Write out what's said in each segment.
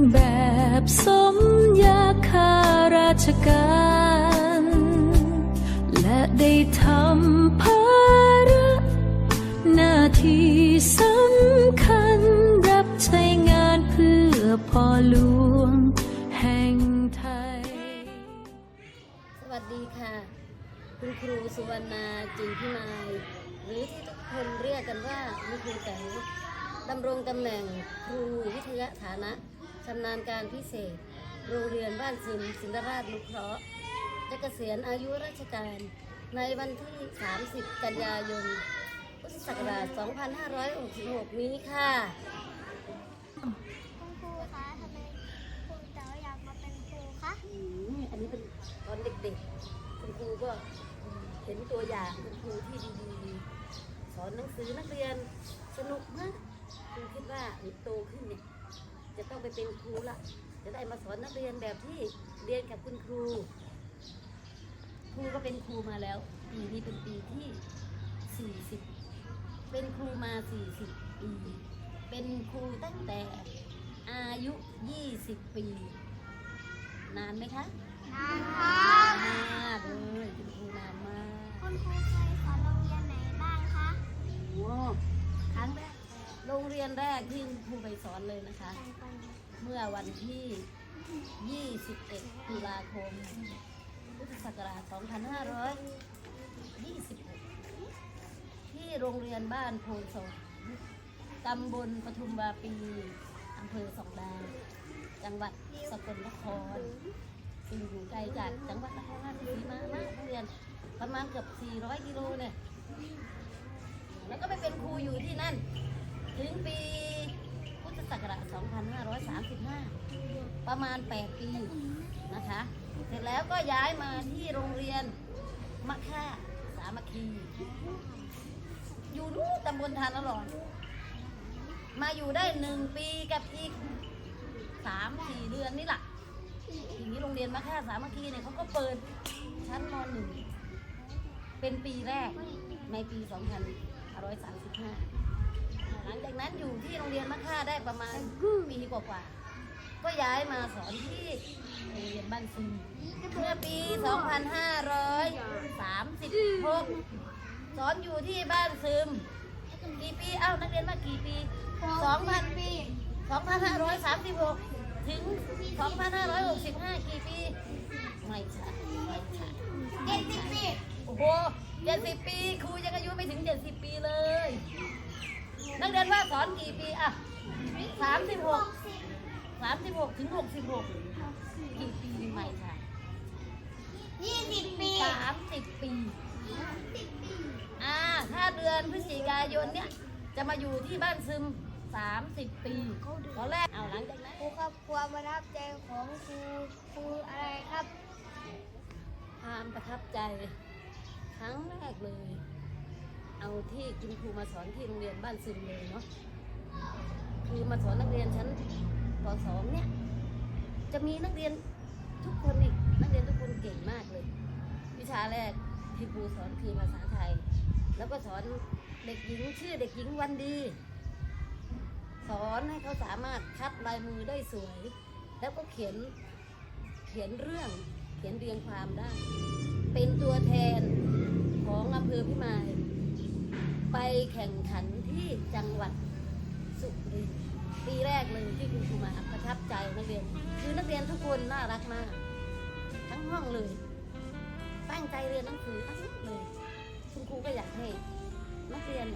วมเครื่องแบบสมยาคาราชการ และได้ทำภาระหน้าที่สำคัญรับใช้งานเพื่อพ่อหลวงแห่งไทย สวัสดีค่ะ คุณครูสุวรรณาจินพิมายหรือที่ทุกคนเรียกกันว่าคุณครูแต๋วดำรงตำแหน่งครูวิทยาฐานะำนาญการพิเศษ โรงเรียนบ้านซึมสินดราชนุเคราะห์จะเกษียณอายุราชการในวันที่ 30 กันยายน พุทธศักราช 2566 นี้ค่ะคุณครูคะทำไมคุณเต๋ออยากมาเป็นครูคะอืมอันนี้เป็นตอนเด็กๆ คุณครูก็เห็นตัวอย่างคุณครูที่ดีๆ สอนหนังสือนักเรียนสนุกมากคุณคิดว่าโตขึ้นเนี่ย จะต้องไปเป็นครูละจะได้มาสอนนักเรียนแบบที่เรียนกับคุณครู ครูก็เป็นครูมาแล้ว ปีนี้เป็นปีที่ 40 เป็นครูมา 40 ปี เป็นครูตั้งแต่อายุ 20 ปี นานไหมคะนานค่ะนานมากเลยคุณครูนานมากคุณครูเคยสอนโรงเรียนไหนบ้างคะโอ้ครั้งแรก โรงเรียนแรกที่ครูไปสอนเลยนะคะ เมื่อวันที่ 21 ตุลาคม พุทธศักราช 2526 ที่โรงเรียนบ้านโพนสงตำบลปทุมวาปี อำเภอสองดาว จังหวัดสกลนคร ซึ่งอยู่ไกลจากจังหวัดนครราชสีมามากโรงเรียนประมาณเกือบ 400 กิโลเนี่ย แล้วก็ไปเป็นครูอยู่ที่นั่น ถึงปีพุทธศักราช 2535 ประมาณ 8 ปีนะคะ เสร็จแล้วก็ย้ายมาที่โรงเรียนมะค่าสามัคคี อยู่นู่ตำบลทานอร่อยมาอยู่ได้หนึ่งปีกับอีกสามสี่เดือนนี่แหละทีนี้โรงเรียนมะค่าสามัคคีเนี่ยเขาก็เปิดชั้นมหนึ่งเป็นปีแรกในปี 2535 หลังจากนั้นอยู่ที่โรงเรียนมะค่าได้ประมาณปีกว่าๆก็ย้ายมาสอนที่โรงเรียนบ้านซึมเมื่อปี 2536 สอนอยู่ที่บ้านซึม กี่ปี เอ้า นักเรียนมากี่ปี 2,000 ปี 2,536 ถึง 2,565 กี่ปี ไม่ใช่ไม่ใช่เจ็ดสิบปี โอ้โห70ปี ครูยังอายุไม่ถึง70ปีเลย นักเรียนว่าสอนกี่ปีอะ36 36ถึง66กี่ปีไม่ใช่ยี่สิบปี30ปีอ่าถ้าเดือนพฤศจิกายนเนี่ยจะมาอยู่ที่บ้านซึม30ปีตอนแรกเอาหลังจากนั้นครูครับความประทับใจของครูคืออะไรครับความประทับใจครั้งแรกเลย เอาที่คุณครูมาสอนที่โรงเรียนบ้านซึมเลยเนาะคือมาสอนนักเรียนชั้นป .2 เนี่ย จะมีนักเรียนทุกคนอีกนักเรียนทุกคนเก่งมากเลย วิชาแรกที่ครูสอนคือภาษาไทย แล้วก็สอนเด็กหญิงชื่อเด็กหญิงวันดี สอนให้เขาสามารถคัดลายมือได้สวย แล้วก็เขียนเขียนเรื่องเขียนเรียงความได้ เป็นตัวแทนของอำเภอพิมาย ไปแข่งขันที่จังหวัดสุรินทร์ปีแรกเลยที่คุณครูมาประทับใจนักเรียน คือนักเรียนทุกคนน่ารักมาก ทั้งห้องเลย ตั้งใจเรียนหนังสือทั้งเลย คุณครูก็อยากให้ นักเรียน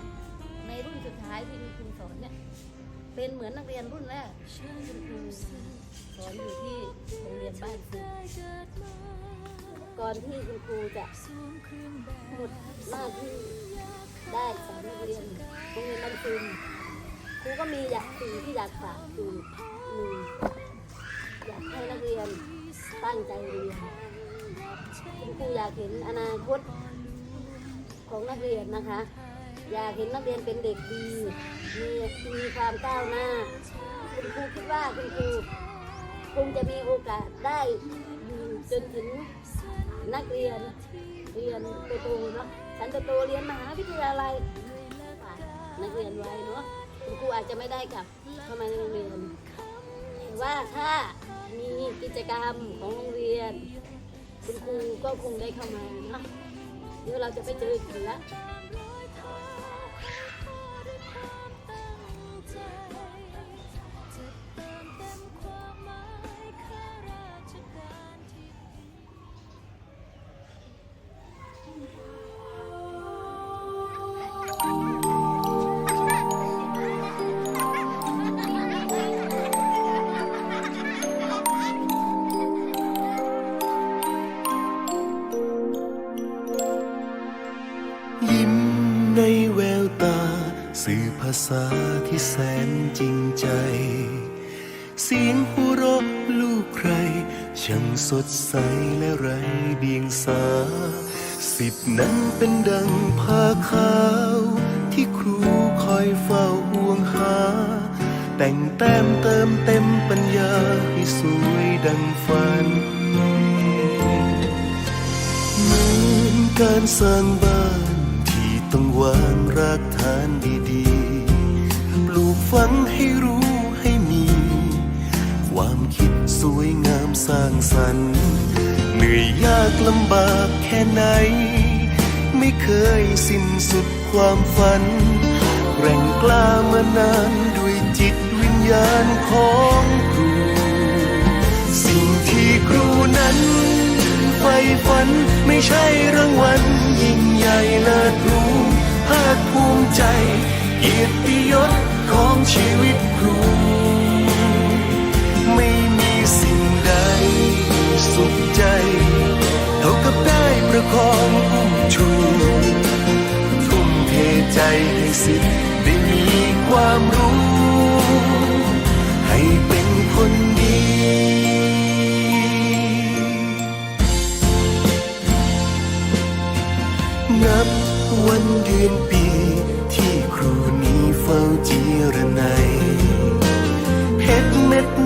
ในรุ่นสุดท้ายที่คุณครูสอนเนี่ยเป็นเหมือนนักเรียนรุ่นแรกคุณครูสอนอยู่ที่โรงเรียนบ้านซึมก่อนที่คุณครูจะหมดหน้าที่ ได้สอนนักเรียนโรงเรียนบานซึมครูก็มีอยากสิ่งที่อยากฝากคือหนึ่งอยากให้นักเรียนตั้งใจเรียนคุณครูอยากเห็นอนาคตของนักเรียนนะคะ อยากเห็นนักเรียนเป็นเด็กดีมีมีความก้าวหน้า คุณครูคิดว่าคุณครูคงจะมีโอกาสได้จนถึงนักเรียนเรียนโตๆเนาะ ฉันจะโตเรียนมหาวิทยาลัยฝากนักเรียนไว้เนาะคุณครูอาจจะไม่ได้กลับเข้ามาในโรงเรียนแต่ว่าถ้ามีกิจกรรมของโรงเรียน คุณครูก็คงได้เข้ามาเนาะเดี๋ยวเราจะไปเจอกันละ สื่อภาษาที่แสนจริงใจ เสียงหัวเราะลูกใคร ช่างสดใสและไรเดียงสา สิทธินั้นเป็นดังผ้าขาว ที่ครูคอยเฝ้าห่วงหา แต่งแต้มเติมเต็มปัญญาให้สวยดังฝันเหมือนการสร้างบ้าน วางรากฐานดีๆ ปลูกฝังให้รู้ให้มี ความคิดสวยงามสร้างสรรค์ เหนื่อยยากลำบากแค่ไหน ไม่เคยสิ้นสุดความฝัน แรงกล้ามานานด้วยจิตวิญญาณของครู สิ่งที่ครูนั้นใฝ่ฝันไม่ใช่รางวัลยิ่ง เกียรติยศของชีวิตครู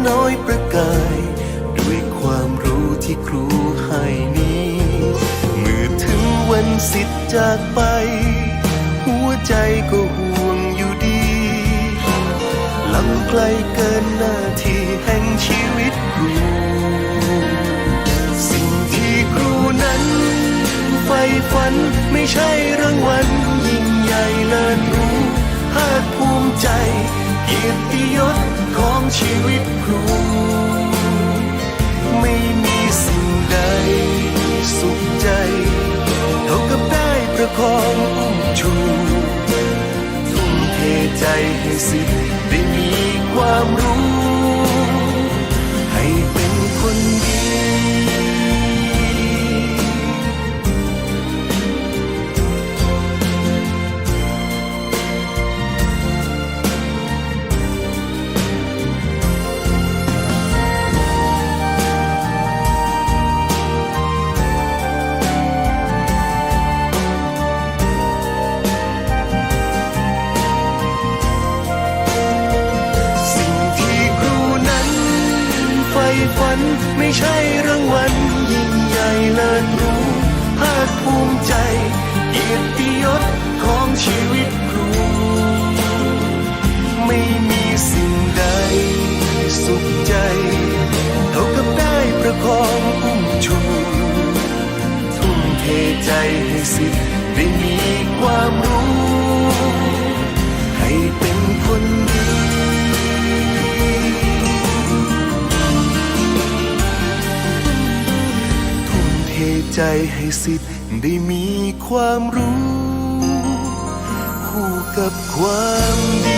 น้อยประกาย ด้วยความรู้ที่ครูให้นี้เมื่อถึงวันสิทธิ์จากไป หัวใจก็ห่วงอยู่ดีลำไกลเกินหน้าที่แห่งชีวิตครู สิ่งที่ครูนั้นใฝ่ฝันไม่ใช่รางวัลยิ่งใหญ่เลิศ กียรติยศของชีวิตครู ไม่มีสิ่งใดสุขใจ เท่ากับได้ประคองอุ้มชูทุ่มเทใจให้สิทธิ์ได้มีความรู้ ฝ่ฝัน ไม่ใช่รางวัลยิ่งใหญ่เลิศรู้ภาคภูมิใจ เกียรติยศของชีวิตครู ไม่มีสิ่งใด สุขใจ เท่ากับได้ประคองอุ้มชูทุ่มเทใจให้สิทธิ์ได้มีความรู้ ใจให้สิทธิ์ได้มีความรู้ คู่กับความดี